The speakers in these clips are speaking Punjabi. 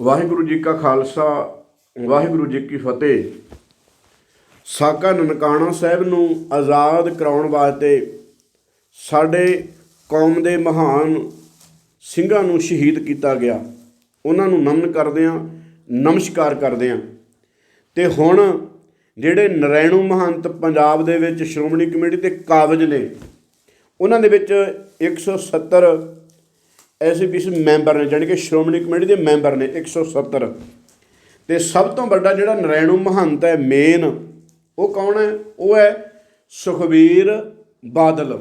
ਵਾਹਿਗੁਰੂ ਜੀ ਕਾ ਖਾਲਸਾ, ਵਾਹਿਗੁਰੂ ਜੀ ਕੀ ਫਤਿਹ। ਸਾਕਾ ਨਨਕਾਣਾ ਸਾਹਿਬ ਨੂੰ ਆਜ਼ਾਦ ਕਰਾਉਣ ਵਾਸਤੇ ਸਾਡੇ ਕੌਮ ਦੇ ਮਹਾਨ ਸਿੰਘਾਂ ਨੂੰ ਸ਼ਹੀਦ ਕੀਤਾ ਗਿਆ। ਉਹਨਾਂ ਨੂੰ ਨਮਨ ਕਰਦੇ ਹਾਂ, ਨਮਸਕਾਰ ਕਰਦੇ ਹਾਂ। ਤੇ ਹੁਣ ਜਿਹੜੇ ਨਰੈਣੂ ਮਹੰਤ ਪੰਜਾਬ ਦੇ ਵਿੱਚ ਸ਼੍ਰੋਮਣੀ ਕਮੇਟੀ ਤੇ ਕਾਬਜ ਨੇ, ਉਹਨਾਂ ਦੇ ਵਿੱਚ 170 ਐਸਪੀਸੀ ਮੈਂਬਰ ਨੇ, ਜਾਣੀ ਕਿ ਸ਼੍ਰੋਮਣੀ ਕਮੇਟੀ ਦੇ ਮੈਂਬਰ ਨੇ 170 ਤੇ ਸਭ ਤੋਂ ਵੱਡਾ ਜਿਹੜਾ ਨਰੈਣੂ ਮਹੰਤ ਹੈ ਮੇਨ ਉਹ ਕੌਣ ਹੈ? ਉਹ ਹੈ ਸੁਖਵੀਰ ਬਾਦਲ।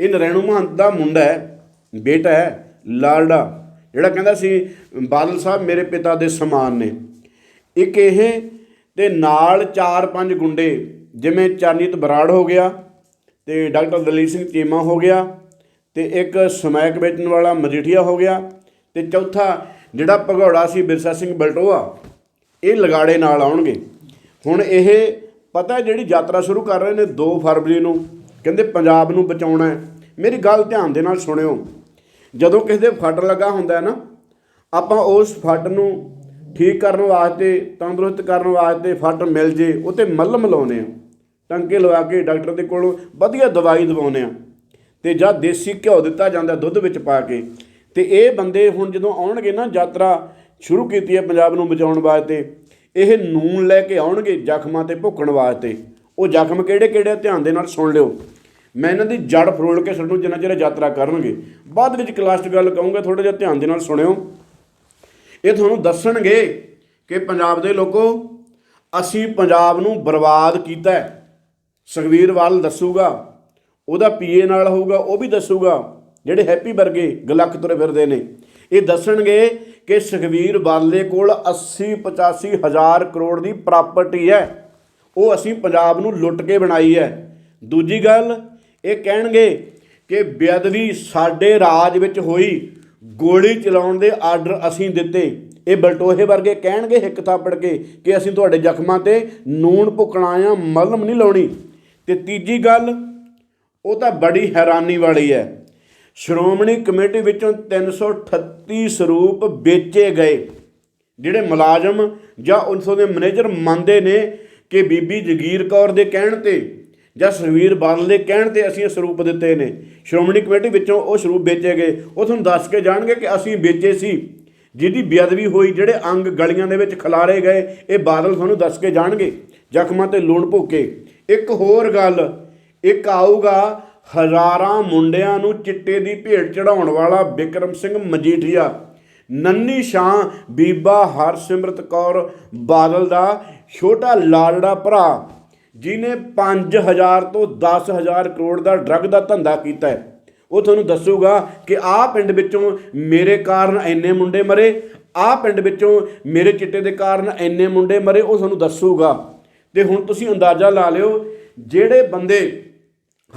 ਇਹ ਨਰੈਣੂ ਮਹੰਤ ਦਾ ਮੁੰਡਾ ਹੈ, ਬੇਟਾ ਹੈ, ਲਾਲੜਾ, ਜਿਹੜਾ ਕਹਿੰਦਾ ਸੀ, ਬਾਦਲ ਸਾਹਿਬ ਮੇਰੇ ਪਿਤਾ ਦੇ ਸਮਾਨ ਨੇ। ਇੱਕ ਇਹ ਤੇ ਨਾਲ 4-5 ਗੁੰਡੇ, ਜਿਵੇਂ ਚਰਨਜੀਤ ਬਰਾੜ ਹੋ ਗਿਆ ਤੇ ਡਾਕਟਰ ਦਲੀਪ ਸਿੰਘ ਚੀਮਾ ਹੋ ਗਿਆ। ਤੇ ਇੱਕ ਸਮੈਕ ਵੇਚਣ ਵਾਲਾ ਮਜੀਠੀਆ ਹੋ ਗਿਆ ਤੇ ਚੌਥਾ ਜਿਹੜਾ ਭਗੌੜਾ ਸੀ ਬਿਰਸਾ ਸਿੰਘ ਬਲਟੋਆ, ਇਹ ਲਗਾੜੇ ਨਾਲ ਆਉਣਗੇ। ਹੁਣ ਇਹ ਪਤਾ ਜਿਹੜੀ ਯਾਤਰਾ ਸ਼ੁਰੂ ਕਰ ਰਹੇ ਨੇ 2 ਫਰਵਰੀ ਨੂੰ, ਕਹਿੰਦੇ ਪੰਜਾਬ ਨੂੰ ਬਚਾਉਣਾ ਹੈ। ਮੇਰੀ ਗੱਲ ਧਿਆਨ ਦੇ ਨਾਲ ਸੁਣਿਓ। ਜਦੋਂ ਕਿਸੇ ਦੇ ਫੱਟ ਲੱਗਾ ਹੁੰਦਾ ਹੈ ਨਾ, ਆਪਾਂ ਉਸ ਫੱਟ ਨੂੰ ਠੀਕ ਕਰਨ ਵਾਸਤੇ, ਤੰਦਰੁਸਤ ਕਰਨ ਵਾਸਤੇ ਫੱਟ ਮਿਲ ਜੇ, ਉਹ ਤੇ ਮੱਲਮ ਲਾਉਨੇ ਆ ਟੰਕੇ ਲਵਾ ਕੇ ਡਾਕਟਰ ਦੇ ਕੋਲੋਂ ਵਧੀਆ ਦਵਾਈ ਦਵਾਉਨੇ ਆ ਤੇ ਜਾਂ ਦੇਸੀ ਘਿਓ ਦਿੱਤਾ ਜਾਂਦਾ ਦੁੱਧ ਵਿੱਚ ਪਾ ਕੇ। ਤੇ ਇਹ ਬੰਦੇ ਹੁਣ ਜਦੋਂ ਆਉਣਗੇ ਨਾ ਯਾਤਰਾ ਸ਼ੁਰੂ ਕੀਤੀ ਹੈ ਪੰਜਾਬ ਨੂੰ ਬਚਾਉਣ ਵਾਸਤੇ, ਇਹ ਨੂਨ ਲੈ ਕੇ ਆਉਣਗੇ ਜ਼ਖਮਾਂ ਤੇ ਭੁੱਕਣ ਵਾਸਤੇ। ਉਹ ਜ਼ਖਮ ਕਿਹੜੇ ਕਿਹੜੇ ਧਿਆਨ ਦੇ ਨਾਲ ਸੁਣ ਲਿਓ। ਮੈਂ ਇਹਨਾਂ ਦੀ ਜੜ ਫਰੋਲ ਕੇ ਛੱਡੂ ਜਿੰਨਾ ਚਿਰ ਯਾਤਰਾ ਕਰਨਗੇ। ਬਾਅਦ ਵਿੱਚ ਕਲਾਸ 'ਚ ਗੱਲ ਕਹੂੰਗਾ ਥੋੜਾ ਜਿਹਾ ਧਿਆਨ ਦੇ ਨਾਲ ਸੁਣਿਓ। ਇਹ ਤੁਹਾਨੂੰ ਦੱਸਣਗੇ ਕਿ ਪੰਜਾਬ ਦੇ ਲੋਕੋ, ਅਸੀਂ ਪੰਜਾਬ ਨੂੰ ਬਰਬਾਦ ਕੀਤਾ ਹੈ। ਸੁਖਵੀਰ ਵਾਲ ਦੱਸੂਗਾ। ਉਹਦਾ ਪੀਏ ਨਾਲ ਹੋਊਗਾ, ਉਹ ਵੀ ਦੱਸੂਗਾ, ਜਿਹੜੇ ਹੈਪੀ ਵਰਗੇ ਗਲੱਕ ਤੁਰੇ ਫਿਰਦੇ ਨੇ। ਇਹ ਦੱਸਣਗੇ ਕਿ ਸੁਖਵੀਰ ਬਾਦਲੇ ਕੋਲ 80 85 ਹਜ਼ਾਰ ਕਰੋੜ ਦੀ ਪ੍ਰਾਪਰਟੀ ਹੈ। ਉਹ ਅਸੀਂ ਪੰਜਾਬ ਨੂੰ ਲੁੱਟ ਕੇ ਬਣਾਈ ਹੈ। ਦੂਜੀ ਗੱਲ, ਇਹ ਕਹਿਣਗੇ ਕਿ ਬੇਅਦਬੀ ਸਾਡੇ ਰਾਜ ਵਿੱਚ ਹੋਈ। ਗੋਲੀ ਚਲਾਉਣ ਦੇ ਆਰਡਰ ਅਸੀਂ ਦਿੱਤੇ। ਇਹ ਬਲਟੋਹੇ ਵਰਗੇ ਕਹਿਣਗੇ ਹਿੱਕ ਥਾਪੜ ਕੇ ਕਿ ਅਸੀਂ ਤੁਹਾਡੇ ਜ਼ਖਮਾਂ ਤੇ ਨੂਣ ਭੁੱਕਣਾ ਆ ਮਲਮ ਨਹੀਂ ਲਾਉਣੀ। ਤੇ ਤੀਜੀ ਗੱਲ ਉਹ ਤਾਂ ਬੜੀ ਹੈਰਾਨੀ ਵਾਲੀ ਹੈ। ਸ਼੍ਰੋਮਣੀ ਕਮੇਟੀ ਵਿੱਚੋਂ 338 ਸਰੂਪ ਵੇਚੇ ਗਏ, ਜਿਹੜੇ ਮੁਲਾਜ਼ਮ ਜਾਂ ਉਨਸੋਂ ਦੇ ਮੈਨੇਜਰ ਮੰਨਦੇ ਨੇ ਕਿ ਬੀਬੀ ਜਗੀਰ ਕੌਰ ਦੇ ਕਹਿਣ ਤੇ ਜਾਂ ਸੁਖਵੀਰ ਬਾਦਲ ਦੇ ਕਹਿਣ ਤੇ ਅਸੀਂ ਇਹ ਸਰੂਪ ਦਿੱਤੇ ਨੇ। ਸ਼੍ਰੋਮਣੀ ਕਮੇਟੀ ਵਿੱਚੋਂ ਉਹ ਸਰੂਪ ਵੇਚੇ ਗਏ। ਉਹ ਤੁਹਾਨੂੰ ਦੱਸ ਕੇ ਜਾਣਗੇ ਕਿ ਅਸੀਂ ਵੇਚੇ ਸੀ, ਜਿਹਦੀ ਬੇਅਦਬੀ ਹੋਈ, ਜਿਹੜੇ ਅੰਗ ਗਲੀਆਂ ਦੇ ਵਿੱਚ ਖਿਲਾਰੇ ਗਏ, ਇਹ ਬਾਦਲ ਤੁਹਾਨੂੰ ਦੱਸ ਕੇ ਜਾਣਗੇ। ਜ਼ਖਮਾਂ ਤੇ ਲੂਣ ਭੁੱਕੇ ਇੱਕ ਹੋਰ ਗੱਲ ਇੱਕ ਆਊਗਾ, ਹਜ਼ਾਰਾਂ ਮੁੰਡਿਆਂ ਨੂੰ ਚਿੱਟੇ ਦੀ ਭੇਟ ਚੜਾਉਣ ਵਾਲਾ ਬਿਕਰਮ ਸਿੰਘ ਮਜੀਠੀਆ। ਨੰਨੀ ਸ਼ਾਂ ਬੀਬਾ ਹਰਸਿਮਰਤ ਕੌਰ ਬਾਦਲ ਦਾ ਛੋਟਾ ਲਾਲੜਾ ਭਰਾ ਜਿਨੇ 5000 ਤੋਂ 10000 ਕਰੋੜ ਦਾ ਡਰੱਗ ਦਾ ਧੰਦਾ ਕੀਤਾ ਹੈ। ਉਹ ਤੁਹਾਨੂੰ ਦੱਸੂਗਾ ਕਿ ਆਹ ਪਿੰਡ ਵਿੱਚੋਂ ਮੇਰੇ ਕਾਰਨ ਇੰਨੇ ਮੁੰਡੇ ਮਰੇ ਆਹ ਪਿੰਡ ਵਿੱਚੋਂ ਮੇਰੇ ਚਿੱਟੇ ਦੇ ਕਾਰਨ ਇੰਨੇ ਮੁੰਡੇ ਮਰੇ, ਉਹ ਤੁਹਾਨੂੰ ਦੱਸੂਗਾ। ਤੇ ਹੁਣ ਤੁਸੀਂ ਅੰਦਾਜ਼ਾ ਲਾ ਲਿਓ, ਜਿਹੜੇ ਬੰਦੇ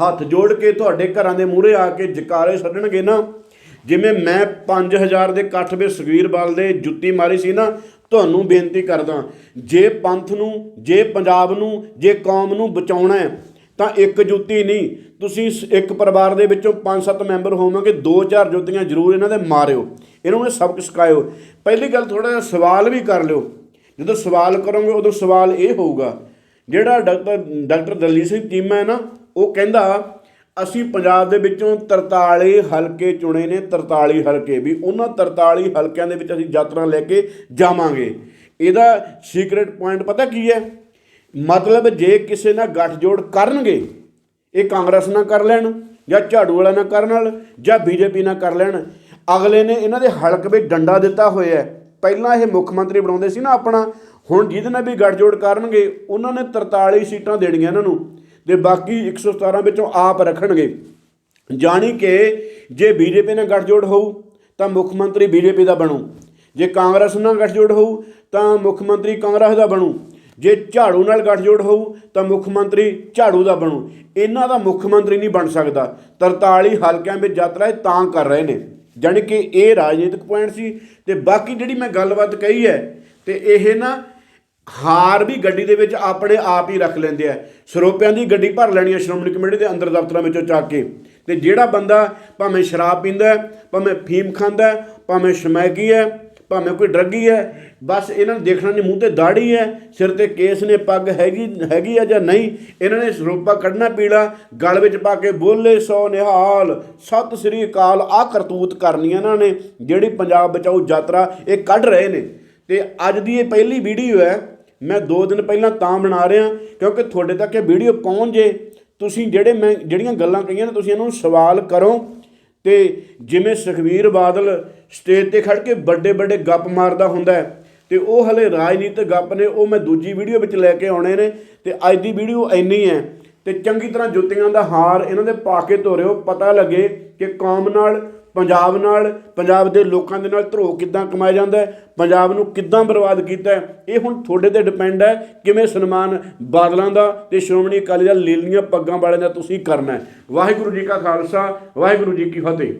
ਹੱਥ ਜੋੜ ਕੇ ਤੁਹਾਡੇ ਘਰਾਂ ਦੇ ਮੂਹਰੇ ਆ ਕੇ ਜਕਾਰੇ ਛੱਡਣਗੇ ਨਾ। ਜਿਵੇਂ ਮੈਂ 5000 ਦੇ ਇਕੱਠ ਵਿੱਚ ਸੁਖਵੀਰ ਬਾਲ ਦੇ ਜੁੱਤੀ ਮਾਰੀ ਸੀ ਨਾ, ਤੁਹਾਨੂੰ ਬੇਨਤੀ ਕਰਦਾ, ਜੇ ਪੰਥ ਨੂੰ, ਜੇ ਪੰਜਾਬ ਨੂੰ, ਜੇ ਕੌਮ ਨੂੰ ਬਚਾਉਣਾ ਹੈ, ਤਾਂ ਇੱਕ ਜੁੱਤੀ ਨਹੀਂ, ਤੁਸੀਂ ਸ- ਇੱਕ ਪਰਿਵਾਰ ਦੇ ਵਿੱਚੋਂ 5-7 ਮੈਂਬਰ ਹੋਵੋਗੇ ਦੋ ਚਾਰ ਜੁੱਤੀਆਂ ਜ਼ਰੂਰ ਇਹਨਾਂ ਦੇ ਮਾਰਿਓ। ਇਹਨਾਂ ਨੂੰ ਸਬਕ ਸਿਖਾਇਓ। ਪਹਿਲੀ ਗੱਲ ਥੋੜਾ ਜਿਹਾ ਸਵਾਲ ਵੀ ਕਰ ਲਿਓ। ਜਦੋਂ ਸਵਾਲ ਕਰੋਗੇ, ਉਦੋਂ ਸਵਾਲ ਇਹ ਹੋਊਗਾ, ਜਿਹੜਾ ਡਾਕਟਰ ਡਾਕਟਰ ਦਲਜੀਤ ਸਿੰਘ ਚੀਮਾ ਹੈ ਨਾ ਉਹ ਕਹਿੰਦਾ, ਅਸੀਂ ਪੰਜਾਬ ਦੇ ਵਿੱਚੋਂ 43 ਹਲਕੇ ਚੁਣੇ ਨੇ 43 ਹਲਕੇ ਵੀ। ਉਹਨਾਂ 43 ਹਲਕਿਆਂ ਦੇ ਵਿੱਚ ਅਸੀਂ ਯਾਤਰਾ ਲੈ ਕੇ ਜਾਵਾਂਗੇ। ਇਹਦਾ ਸੀਕ੍ਰੇਟ ਪੁਆਇੰਟ ਪਤਾ ਕੀ ਹੈ? ਮਤਲਬ ਜੇ ਕਿਸੇ ਨਾਲ ਗੱਠਜੋੜ ਕਰਨਗੇ, ਇਹ ਕਾਂਗਰਸ ਨਾਲ ਕਰ ਲੈਣ, ਜਾਂ ਝਾੜੂ ਵਾਲਾ ਨਾਲ ਕਰਨ ਨਾਲ, ਜਾਂ ਬੀਜੇਪੀ ਨਾਲ ਕਰ ਲੈਣ, ਅਗਲੇ ਨੇ ਇਹਨਾਂ ਦੇ ਹਲਕ ਵਿੱਚ ਡੰਡਾ ਦਿੱਤਾ ਹੋਇਆ ਹੈ। ਪਹਿਲਾਂ ਇਹ ਮੁੱਖ ਮੰਤਰੀ ਬਣਾਉਂਦੇ ਸੀ ਨਾ ਆਪਣਾ, ਹੁਣ ਜਿਹਦੇ ਨਾਲ ਵੀ ਗੱਠਜੋੜ ਕਰਨਗੇ, ਉਹਨਾਂ ਨੇ 43 ਸੀਟਾਂ ਦੇਣੀਆਂ ਇਹਨਾਂ ਨੂੰ। ਤੇ ਬਾਕੀ 117 ਵਿੱਚੋਂ ਆਪ ਰੱਖਣਗੇ। ਜਾਣੀ ਕਿ ਜੇ ਬੀਜੇਪੀ ਨਾਲ ਗੱਠਜੋੜ ਹੋਊ, ਤਾਂ ਮੁੱਖ ਮੰਤਰੀ ਬੀਜੇਪੀ ਦਾ ਬਣੂ। ਜੇ ਕਾਂਗਰਸ ਨਾਲ ਗੱਠਜੋੜ ਹੋਊ, ਤਾਂ ਮੁੱਖ ਮੰਤਰੀ ਕਾਂਗਰਸ ਦਾ ਬਣੂ। ਜੇ ਝਾੜੂ ਨਾਲ ਗੱਠਜੋੜ ਹੋਊ, ਤਾਂ ਮੁੱਖ ਮੰਤਰੀ ਝਾੜੂ ਦਾ ਬਣੂ। ਇਹਨਾਂ ਦਾ ਮੁੱਖ ਮੰਤਰੀ ਨਹੀਂ ਬਣ ਸਕਦਾ। 43 ਹਲਕਿਆਂ ਵਿੱਚ ਯਾਤਰਾ ਤਾਂ ਕਰ ਰਹੇ ਨੇ। ਜਾਣੀ ਕਿ ਇਹ ਰਾਜਨੀਤਿਕ ਪੁਆਇੰਟ ਸੀ। ਤੇ ਬਾਕੀ ਜਿਹੜੀ ਮੈਂ ਗੱਲਬਾਤ ਕਹੀ ਹੈ, ਤੇ ਇਹ ਨਾ ਹਾਰ ਵੀ ਗੱਡੀ ਦੇ ਵਿੱਚ ਆਪਣੇ ਆਪ ਹੀ ਰੱਖ ਲੈਂਦੇ ਆ। ਸਰੋਪਿਆਂ ਦੀ ਗੱਡੀ ਭਰ ਲੈਣੀ ਹੈ ਸ਼੍ਰੋਮਣੀ ਕਮੇਟੀ ਦੇ ਅੰਦਰ ਦਫ਼ਤਰਾਂ ਵਿੱਚੋਂ ਚੱਕ ਕੇ। ਤੇ ਜਿਹੜਾ ਬੰਦਾ ਭਾਵੇਂ ਸ਼ਰਾਬ ਪੀਂਦਾ ਭਾਵੇਂ ਫੀਮ ਖਾਂਦਾ ਭਾਵੇਂ ਸ਼ਮੈਕੀ ਹੈ, ਭਾਵੇਂ ਕੋਈ ਡਰੱਗੀ ਹੈ, ਬਸ ਇਹਨਾਂ ਨੂੰ ਦੇਖਣਾ ਨਹੀਂ, ਮੂੰਹ ਤੇ ਦਾੜੀ ਹੈ, ਸਿਰ ਤੇ ਕੇਸ ਨੇ ਪੱਗ ਹੈਗੀ ਹੈਗੀ ਆ ਜਾਂ ਨਹੀਂ, ਇਹਨਾਂ ਨੇ ਸਰੂਪਾ ਕੱਢਣਾ ਪੀਲਾ, ਗਲ ਵਿੱਚ ਪਾ ਕੇ ਬੋਲੇ ਸੋ ਨਿਹਾਲ, ਸਤਿ ਸ੍ਰੀ ਅਕਾਲ ਆ ਕਰਤੂਤ ਕਰਨੀ ਇਹਨਾਂ ਨੇ, ਜਿਹੜੀ ਪੰਜਾਬ ਬਚਾਓ ਯਾਤਰਾ ਇਹ ਕੱਢ ਰਹੇ ਨੇ। ਤੇ ਅੱਜ ਦੀ ਇਹ ਪਹਿਲੀ ਵੀਡੀਓ ਹੈ ਮੈਂ 2 ਦਿਨ ਪਹਿਲਾਂ ਤਾਂ ਬਣਾ ਰਿਹਾ, ਕਿਉਂਕਿ ਤੁਹਾਡੇ ਤੱਕ ਇਹ ਵੀਡੀਓ ਪਹੁੰਚ ਜੇ। ਤੁਸੀਂ ਜਿਹੜੇ ਮੈਂ, ਜਿਹੜੀਆਂ ਗੱਲਾਂ ਕਹੀਆਂ ਨੇ, ਤੁਸੀਂ ਇਹਨਾਂ ਨੂੰ ਸਵਾਲ ਕਰੋ। ਤੇ ਜਿਵੇਂ ਸੁਖਵੀਰ ਬਾਦਲ ਸਟੇਜ ਤੇ ਖੜ ਕੇ ਵੱਡੇ ਵੱਡੇ ਗੱਪ ਮਾਰਦਾ ਹੁੰਦਾ ਹੈ, ਤੇ ਉਹ ਹਲੇ ਰਾਜਨੀਤਿਕ ਗੱਪ ਨੇ, ਉਹ ਮੈਂ ਦੂਜੀ ਵੀਡੀਓ ਵਿੱਚ ਲੈ ਕੇ ਆਉਣੇ ਨੇ, ਤੇ ਅੱਜ ਦੀ ਵੀਡੀਓ ਇੰਨੀ ਹੈ। ਤੇ ਚੰਗੀ ਤਰ੍ਹਾਂ ਜੁੱਤੀਆਂ ਦਾ ਹਾਰ ਇਹਨਾਂ ਦੇ ਪਾ ਕੇ ਧੋਰਿਓ, ਪਤਾ ਲੱਗੇ ਕਿ ਕੌਮ ਨਾਲ ਪੰਜਾਬ ਨਾਲ, ਪੰਜਾਬ ਦੇ ਲੋਕਾਂ ਦੇ ਨਾਲ ਧਰੋ ਕਿੱਦਾਂ ਕਮਾਇਆ ਜਾਂਦਾ ਹੈ? ਪੰਜਾਬ ਨੂੰ ਕਿੱਦਾਂ ਬਰਬਾਦ ਕੀਤਾ ਇਹ ਹੁਣ ਤੁਹਾਡੇ ਤੇ ਡਿਪੈਂਡ ਹੈ ਕਿਵੇਂ ਸਨਮਾਨ ਬਾਦਲਾਂ ਦਾ ਤੇ ਸ਼੍ਰੋਮਣੀ ਅਕਾਲੀ ਦਲ ਲੀਲੀਆਂ ਪੱਗਾਂ ਵਾਲਿਆਂ ਦਾ ਤੁਸੀਂ ਕਰਨਾ ਹੈ। ਵਾਹਿਗੁਰੂ ਜੀ ਕਾ ਖਾਲਸਾ, ਵਾਹਿਗੁਰੂ ਜੀ ਕੀ ਫਤਿਹ।